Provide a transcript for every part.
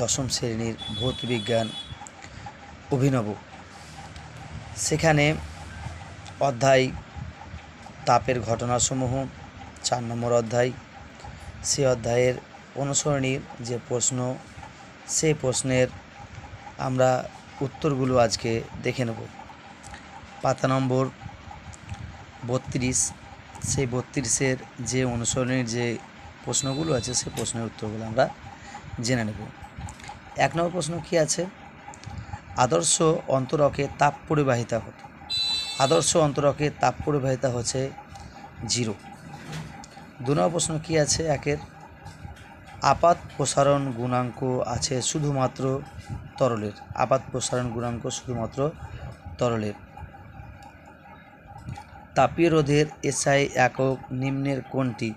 দশম শ্রেণির ভৌত বিজ্ঞান অভিনব। সেখানে অধ্যায় তাপের ঘটনাসমূহ, চার নম্বর অধ্যায়, সে অধ্যায়ের অনুসরণীর যে প্রশ্ন সেই প্রশ্নের আমরা উত্তরগুলো আজকে দেখে নেব। পাতা নম্বর বত্রিশ সেই বত্রিশের যে অনুসরণের যে প্রশ্নগুলো আছে সেই প্রশ্নের উত্তরগুলো আমরা জেনে নেব। এক নম্বর প্রশ্ন কি আছে? আদর্শ অন্তরকে তাপ পরিবাহিতা কত আদর্শ অন্তরকে তাপ পরিবাহিতা হচ্ছে জিরো। দু নম্বর প্রশ্ন কি আছে একের? আপাত প্রসারণ গুণাঙ্ক আছে শুধুমাত্র তরলের। আপাত প্রসারণ গুণাঙ্ক শুধুমাত্র তরলের। তাপীয় রোধের এসআই একক নিম্নের কোনটি?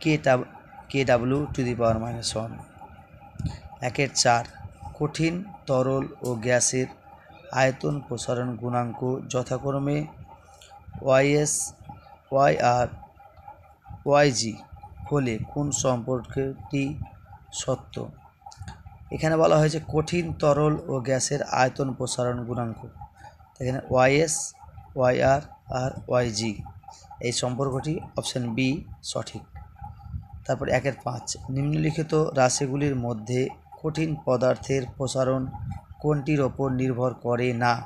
K K W to the power minus one. একের চার। কঠিন, তরল ও গ্যাসের আয়তন প্রসারণ গুণাঙ্ক যথাক্রমে ওয়াইএস ওয়াই আর ওয়াইজি হলে কোন সম্পর্কটি সত্য? এখানে বলা হয়েছে কঠিন, তরল ও গ্যাসের আয়তন প্রসারণ গুণাঙ্ক। এখানে ওয়াইএস ওয়াইআর আর ওয়াইজি এই সম্পর্কটি অপশান বি সঠিক। তারপর একের পাঁচ। নিম্নলিখিত রাশিগুলির মধ্যে কঠিন পদার্থের প্রসারণ কোনটির ওপর নির্ভর করে না?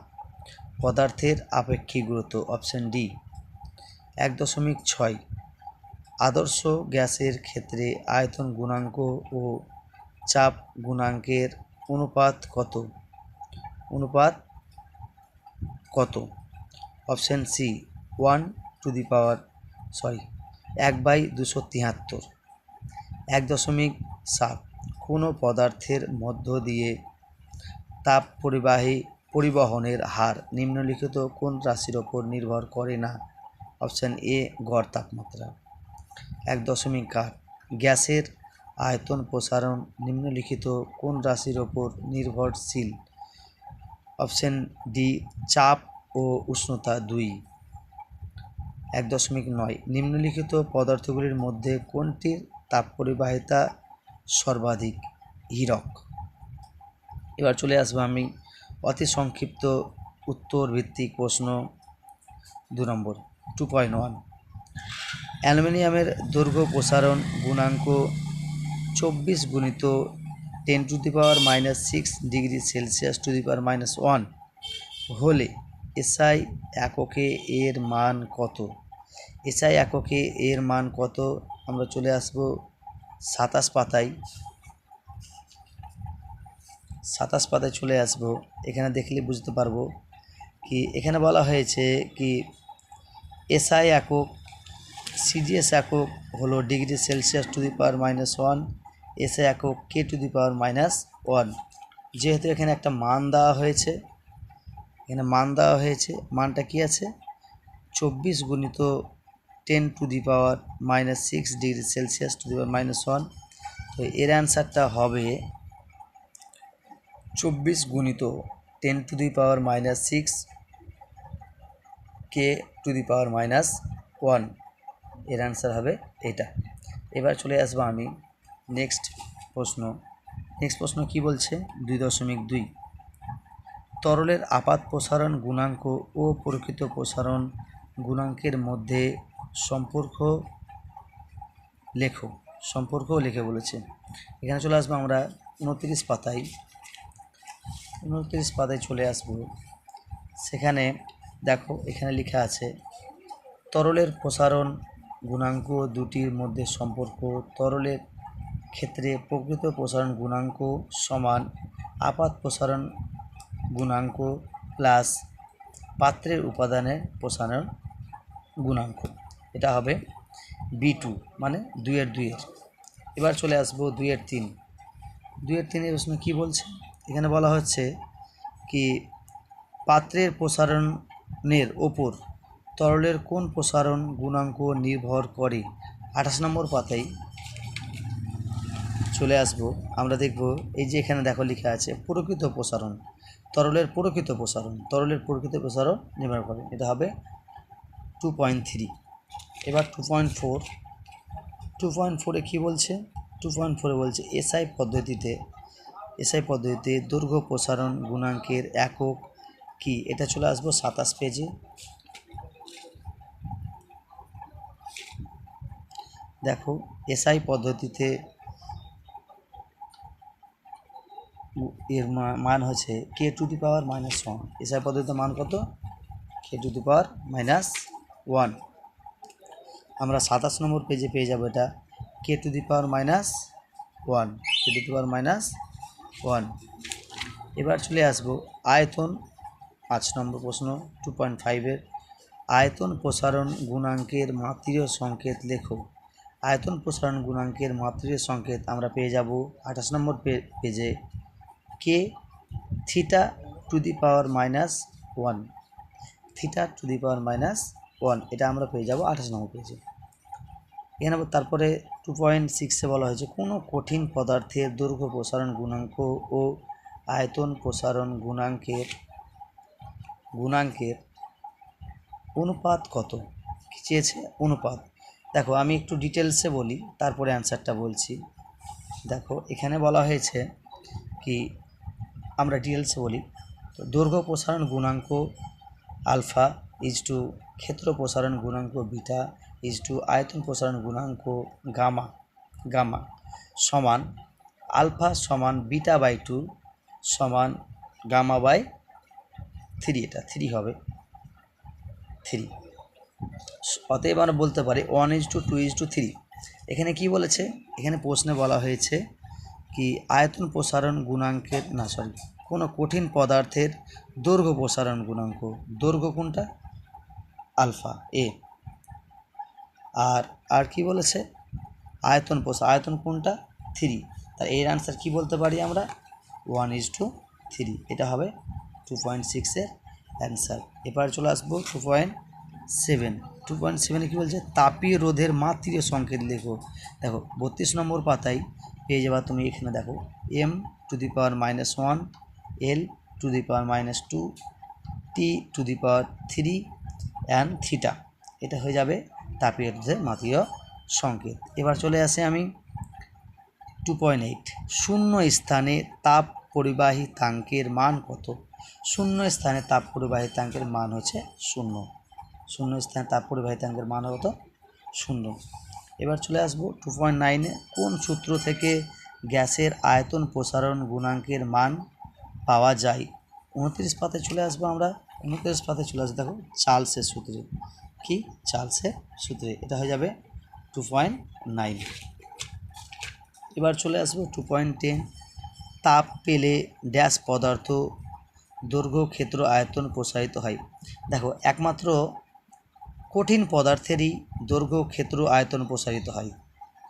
পদার্থের আপেক্ষিক গুরুত্ব, অপশান ডি। এক দশমিক ছয়। আদর্শ গ্যাসের ক্ষেত্রে আয়তন গুণাঙ্ক ও চাপ গুণাঙ্কের অনুপাত কত? অনুপাত কত? Option C, one to the power, sorry, এক বাই দুশো তিয়াত্তর এক দশমিক সাত। কোনো পদার্থের মধ্য দিয়ে তাপ পরিবাহী পরিবহনের হার নিম্নলিখিত কোন রাশির ওপর নির্ভর করে না? অপশান এ, গড় তাপমাত্রা। এক দশমিক আট। গ্যাসের আয়তন প্রসারণ নিম্নলিখিত কোন রাশির ওপর নির্ভরশীল? অপশান ডি, চাপ ও উষ্ণতা দুই। এক দশমিক নয়। নিম্নলিখিত পদার্থগুলির মধ্যে কোনটির তাপ পরিবাহিতা সর্বাধিক হীরক। এবার চলে আসব আমি অতি সংক্ষিপ্ত উত্তর ভিত্তিক প্রশ্ন দু নম্বর টু পয়েন্ট ওয়ান অ্যালুমিনিয়ামের দৈর্ঘ্য প্রসারণ গুণাঙ্ক চব্বিশ গুণিত ten to the power minus six degree Celsius to the power minus one হলে এসআই এককে এর মান কত? এসআই এককে এর মান কত? আমরা চলে আসব সাতাশ পাতায় সাতাশ পাতায় চলে আসব। এখানে দেখলে বুঝতে পারব কি, এখানে বলা হয়েছে কি, এসআই একক, সিজিএস একক হলো degree Celsius to the power minus one, SI একক K to the power minus one. যেহেতু এখানে একটা মান দেওয়া হয়েছে, এখানে মান দেওয়া হয়েছে, মানটা কি আছে? চব্বিশ গুণিত ten to the power minus six degree Celsius to the power minus one তো এর অ্যান্সারটা হবে চব্বিশ গুণিত ten to the power minus six K to the power minus ওয়ানের অ্যান্সার হবে এটা। এবার চলে আসব আমি নেক্সট প্রশ্ন। নেক্সট প্রশ্ন কি বলছে? দুই দশমিক দুই। তরলের আপাত প্রসারণ, গুণাঙ্ক ও প্রকৃত প্রসারণ গুণাঙ্কের মধ্যে সম্পর্ক লেখো সম্পর্কও লিখে বলেছে। এখানে চলে আসব আমরা উনত্রিশ পাতায়। উনত্রিশ পাতায় চলে আসব। সেখানে দেখো এখানে লেখা আছে, তরলের প্রসারণ গুণাঙ্ক দুটির মধ্যে সম্পর্ক, তরলের ক্ষেত্রে প্রকৃত প্রসারণ গুণাঙ্ক সমান আপাত প্রসারণ গুণাঙ্ক প্লাস পাত্রের উপাদানের প্রসারণ গুণাঙ্ক। এটা হবে বি টু মানে দুইয়ের দুইয়ের। এবার চলে আসব দুইয়ের তিন। দুইয়ের তিনের প্রশ্ন কী বলছে? এখানে বলা হচ্ছে কি পাত্রের প্রসারণের ওপর তরলের কোন প্রসারণ গুণাঙ্ক নির্ভর করে? আঠাশ নম্বর পাতায় চলে আসব। আমরা দেখব এই যে এখানে দেখো লেখা আছে, প্রকৃত প্রসারণ। তরলের প্রকৃত প্রসারণ, তরলের প্রকৃত প্রসারণ নির্ভর করে। এটা হবে টু পয়েন্ট থ্রি এবার two point four two point ফোরে কী বলছে? টু পয়েন্ট ফোরে বলছে এসআই পদ্ধতিতে এসআই পদ্ধতিতে দৈর্ঘ্য প্রসারণ গুণাঙ্কের একক কি? এটা চলে আসব সাতাশ পেজে। দেখো এসআই পদ্ধতিতে এর মান হচ্ছে K to the power minus one SI পদ্ধতিতে মান কত? K to the power minus one আমরা সাতাশ নম্বর পেজে পেয়ে যাব এটা। K to the power minus one K to the power minus one এবার চলে আসব আয়তন, পাঁচ নম্বর প্রশ্ন টু পয়েন্ট ফাইভের আয়তন প্রসারণ গুণাঙ্কের মাত্রীয় সংকেত লেখো। আয়তন প্রসারণ গুণাঙ্কের মাত্রীয় সংকেত আমরা পেয়ে যাব আঠাশ নম্বর পেজে K theta to the power minus one theta to the power minus one এটা আমরা পেয়ে যাব আঠাশ নম্বর পেজে এখানে তারপরে টু পয়েন্ট সিক্সে বলা হয়েছে, কোনো কঠিন পদার্থের দৈর্ঘ্য প্রসারণ গুণাঙ্ক ও আয়তন প্রসারণ গুণাঙ্কের গুণাঙ্কের অনুপাত কত? কি চেয়েছে? অনুপাত। দেখো, আমি একটু ডিটেলসে বলি, তারপরে অ্যান্সারটা বলছি। দেখো, এখানে বলা হয়েছে কি, আমরা ডিটেলসে বলি তো দৈর্ঘ্য প্রসারণ গুণাঙ্ক আলফা ইজ টু ক্ষেত্র প্রসারণ গুণাঙ্ক বিটা ইজ টু আয়তন প্রসারণ গুণাঙ্ক গামা গামা সমান আলফা সমান বিটা বাই টু সমান গামা বাই থ্রি, এটা থ্রি হবে, থ্রি। অতএব আমরা বলতে পারি one is to two is to three এখানে কি বলেছে? এখানে প্রশ্নে বলা হয়েছে কি আয়তন প্রসারণ গুণাঙ্কের, না সরি কোনো কঠিন পদার্থের দৈর্ঘ্য প্রসারণ গুণাঙ্ক। দৈর্ঘ্য কোনটা? আলফা এ আর আর কি বলেছে? আয়তন প্রসার আয়তন কোনটা? থ্রি তার এর আনসার কি বলতে পারি আমরা? ওয়ান ইজ টু থ্রি এটা হবে টু পয়েন্ট সিক্সের অ্যান্সার এবার চলে আসব two point seven two point সেভেনে কী বলছে? তাপীয় রোধের মাত্রীয় সংকেত লেখো। দেখো, বত্রিশ নম্বর পাতায় পেয়ে যাবা তুমি এখানে দেখো M to the power minus one L to the power minus two T to the power three and theta এটা হয়ে যাবে তাপীয় রোধের মাত্রীয় সংকেত। এবার চলে আসে আমি টু পয়েন্ট এইট শূন্য স্থানে তাপ পরিবাহী তাঙ্কের মান কত? শূন্য স্থানে তাপ পরিবাহী তাঙ্কের মান হচ্ছে শূন্য। শূন্য স্থানে তাপ পরিবাহী তাঙ্কের মান কত? শূন্য। এবার চলে আসব টু পয়েন্ট নাইনে কোন সূত্র থেকে গ্যাসের আয়তন প্রসারণ গুণাঙ্কের মান পাওয়া যায়? উনত্রিশ পাতে চলে আসব আমরা। উনত্রিশ পাতে চলে আসব দেখো, চার্লসের সূত্রে। কি? চার্লসের সূত্রে এটা হয়ে যাবে টু পয়েন্ট নাইন এবার চলে আসব টু পয়েন্ট টেন তাপ পেলে ড্যাশ পদার্থ দৈর্ঘ্য, ক্ষেত্র, আয়তন প্রসারিত হয়। দেখো, একমাত্র কঠিন পদার্থেরই দৈর্ঘ্য, ক্ষেত্র, আয়তন প্রসারিত হয়।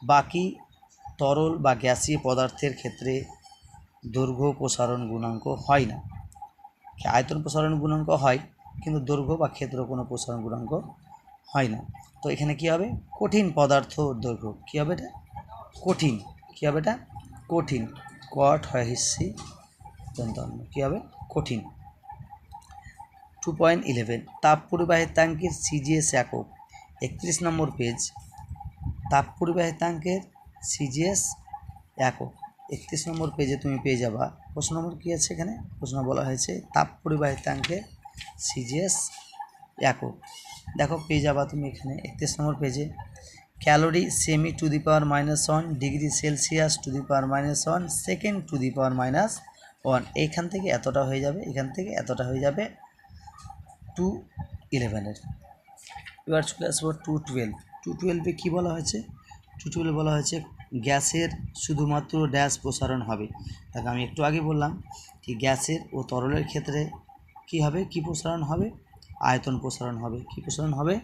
বাকি তরল বা গ্যাসীয় পদার্থের ক্ষেত্রে দৈর্ঘ্য প্রসারণ গুণাঙ্ক হয় না। আয়তন প্রসারণ গুণাঙ্ক হয়। কিন্তু দৈর্ঘ্য বা ক্ষেত্র কোনো প্রসারণ গুণাঙ্ক হয় না। তো এখানে কি হবে? কঠিন পদার্থ দৈর্ঘ্য। কী হবে এটা? কঠিন। কী হবে এটা? কঠিন। কট হয় হিসি দন্তান্ন কী হবে? কঠিন। টু পয়েন্ট ইলেভেন তাপ পরিবাহিতাঙ্কের সিজিএস একক। একত্রিশ নম্বর পেজ তাপ পরিবাহিতাঙ্কের সিজিএস একক। একত্রিশ নম্বর পেজে তুমি পেয়ে যাবা। প্রশ্ন নম্বর কী আছে এখানে? প্রশ্ন বলা হয়েছে, তাপ পরিবাহিতাঙ্কের সিজিএস একক দেখো, পেয়ে যাবা তুমি এখানে একত্রিশ নম্বর পেজে calorie cm to the power minus one degree Celsius to the power minus one second to the power minus one এইখান থেকে এতটা হয়ে যাবে, এখান থেকে এতটা হয়ে যাবে টু ইলেভেনের এবার চলে আসব টু টুয়েলভ টু টুয়েলভে কী বলা হয়েছে? টু টুয়েলভ বলা হয়েছে, গ্যাসের শুধুমাত্র ড্যাশ প্রসারণ হবে। দেখো, আমি একটু আগে বললাম কি গ্যাসের ও তরলের ক্ষেত্রে কি হবে? কি প্রসারণ হবে? আয়তন প্রসারণ হবে। কি প্রসারণ হবে?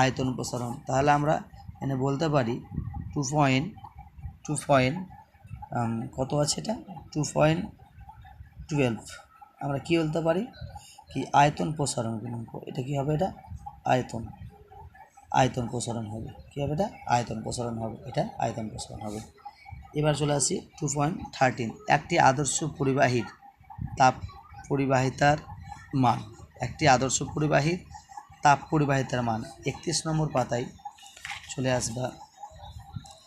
আয়তন প্রসারণ। তাহলে আমরা এখানে বলতে পারি টু পয়েন্ট টু পয়েন্ট কত আছে এটা? টু পয়েন্ট টুয়েলভ আমরা কি বলতে পারি? কি আয়তন প্রসারণ গুণাঙ্ক। এটা কি হবে এটা? আয়তন। আয়তন প্রসারণ হবে। কী হবে এটা? আয়তন প্রসারণ হবে। এটা আয়তন প্রসারণ হবে। এবার চলে আসি টু পয়েন্ট থার্টিন একটি আদর্শ পরিবাহীর তাপ পরিবাহিতার মান, একটি আদর্শ পরিবাহীর তাপ পরিবাহিতার মান। একত্রিশ নম্বর পাতায় চলে আসবা,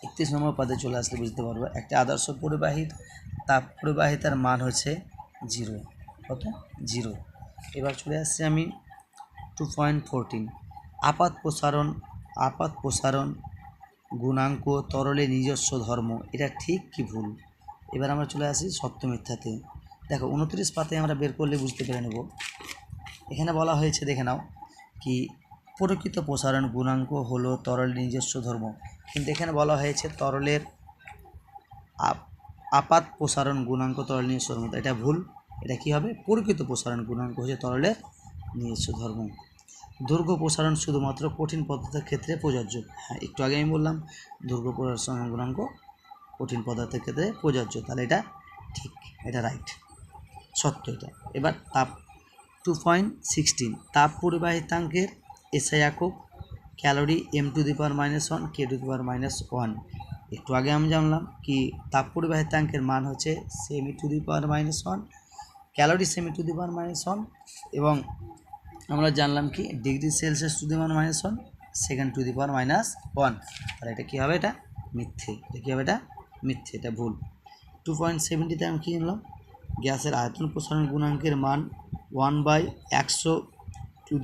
একত্রিশ নম্বর পাতায় চলে আসলে বুঝতে পারব, একটি আদর্শ পরিবাহীর তাপ প্রবাহিতার মান হচ্ছে জিরো। কত? জিরো। এবার চলে আসছি আমি টু পয়েন্ট ফোরটিন আপাত প্রসারণ আপাত প্রসারণ গুণাঙ্ক তরলের নিজস্ব ধর্ম, এটা ঠিক কি ভুল? এবার আমরা চলে আসি সত্য মিথ্যাতে দেখো, উনত্রিশ পাতে আমরা বের করলে বুঝতে পেরে নেব। এখানে বলা হয়েছে, দেখে নাও, কি প্রকৃত প্রসারণ গুণাঙ্ক হলো তরল নিজস্ব ধর্ম। কিন্তু এখানে বলা হয়েছে তরলের আপ- আপাত প্রসারণ গুণাঙ্ক তরল নিজস্ব ধর্ম। এটা ভুল। এটা কি হবে? প্রকৃত প্রসারণ গুণাঙ্ক হচ্ছে তরলের নিজস্ব ধর্ম। দৈর্ঘ্য প্রসারণ শুধুমাত্র কঠিন পদার্থের ক্ষেত্রে প্রযোজ্য। হ্যাঁ একটু আগে আমি বললাম দৈর্ঘ্য প্রসারণ গুণাঙ্ক কঠিন পদার্থের ক্ষেত্রে প্রযোজ্য। তাহলে এটা ঠিক, এটা রাইট সত্য এটা। এবার তাপ টু পয়েন্ট সিক্সটিন তাপ পরিবাহিতাঙ্কের এসআই একক calorie M to the power minus one K to the power minus one একটু আগে আমি জানলাম কি তাপ পরিবাহিতাঙ্কের মান হচ্ছে cm to the power minus one calorie cm to the power minus one এবং আমরা জানলাম কি degree Celsius to the power minus one second to the power minus one তাহলে এটা কী হবে? এটা মিথ্যে। এটা কী হবে? এটা মিথ্যে। এটা ভুল। টু পয়েন্ট সেভেন্টিতে আমি কী জানলাম গ্যাসের আয়তন প্রসারণ গুণাঙ্কের মান ওয়ান বাই একশো টু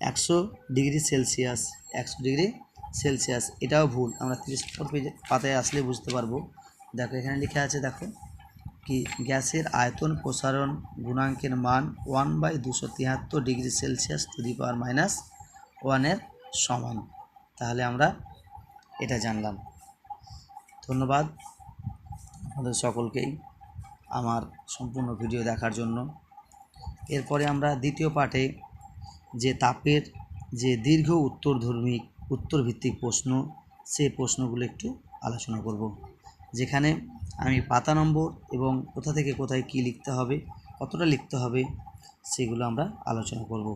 একশো ডিগ্রি সেলসিয়াস, একশো ডিগ্রি সেলসিয়াস। এটাও ভুল, আমরা তিরিশ পেজে পাতায় আসলে বুঝতে পারব। দেখো, এখানে লেখা আছে, দেখো, কি গ্যাসের আয়তন প্রসারণ গুণাঙ্কের মান ওয়ান বাই দুশো তিয়াত্তর degree Celsius to the power minus ওয়ানের সমান। তাহলে আমরা এটা জানলাম। ধন্যবাদ। আমাদের সকলকেই। আমার সম্পূর্ণ ভিডিও দেখার জন্য। এরপরে আমরা দ্বিতীয় পাঠে যে তাপের যে দীর্ঘ উত্তরধর্মিক উত্তরভিত্তিক প্রশ্ন, সে প্রশ্নগুলো একটু আলোচনা করব, যেখানে আমি পাতা নম্বর এবং কোথা থেকে কোথায় কি লিখতে হবে, কতটা লিখতে হবে, সেগুলো আমরা আলোচনা করব।